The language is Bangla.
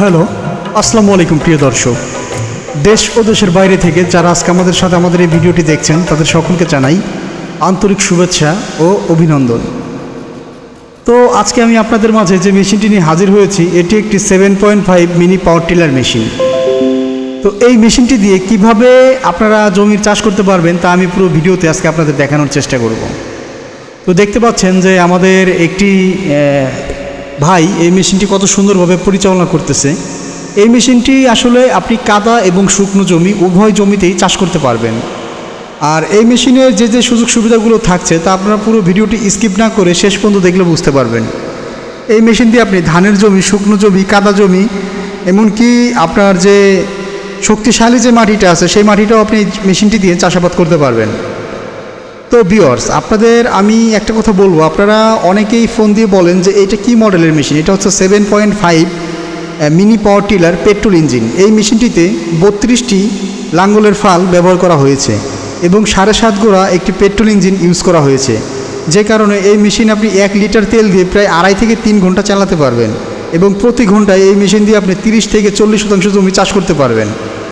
হ্যালো, আসসালামু আলাইকুম প্রিয় দর্শক। দেশ ও দেশের বাইরে থেকে যারা আজকে আমাদের সাথে আমাদের এই ভিডিওটি দেখছেন, তাদের সকলকে জানাই আন্তরিক শুভেচ্ছা ও অভিনন্দন। তো আজকে আমি আপনাদের মাঝে যে মেশিনটি নিয়ে হাজির হয়েছি, এটি একটি seven point five mini power tiller machine. তো এই মেশিনটি দিয়ে কীভাবে আপনারা জমির চাষ করতে পারবেন, তা আমি পুরো ভিডিওতে আজকে আপনাদের দেখানোর চেষ্টা করব। তো দেখতে পাচ্ছেন যে আমাদের একটি ভাই, এই মেশিনটি কত সুন্দরভাবে পরিচালনা করতেছে। এই মেশিনটি আসলে আপনি কাদা এবং শুকনো জমি, উভয় জমিতেই চাষ করতে পারবেন। আর এই মেশিনের যে যে সুযোগ সুবিধাগুলো থাকছে, তা আপনারা পুরো ভিডিওটি স্কিপ না করে শেষ পর্যন্ত দেখলে বুঝতে পারবেন। এই মেশিন দিয়ে আপনি ধানের জমি, শুকনো জমি, কাদা জমি, এমনকি আপনার যে শক্তিশালী যে মাটিটা আছে, সেই মাটিটাও আপনি মেশিনটি দিয়ে চাষাবাদ করতে পারবেন। তো বিয়ার্স আপনাদের আমি একটা কথা বলব। আপনারা অনেকেই ফোন দিয়ে বলেন যে এটা কি মডেলের মেশিন এটা হচ্ছে seven point five mini power tiller petrol engine এই মেশিনটিতে বত্রিশটি লাঙ্গলের ফাল ব্যবহার করা হয়েছে এবং সাড়ে সাত গোড়া একটি পেট্রোল ইঞ্জিন ইউজ করা হয়েছে। যে কারণে এই মেশিন আপনি এক লিটার তেল দিয়ে প্রায় আড়াই থেকে তিন ঘণ্টা চালাতে পারবেন এবং প্রতি ঘন্টায় এই মেশিন দিয়ে আপনি তিরিশ থেকে চল্লিশ শতাংশ জমি চাষ করতে পারবেন।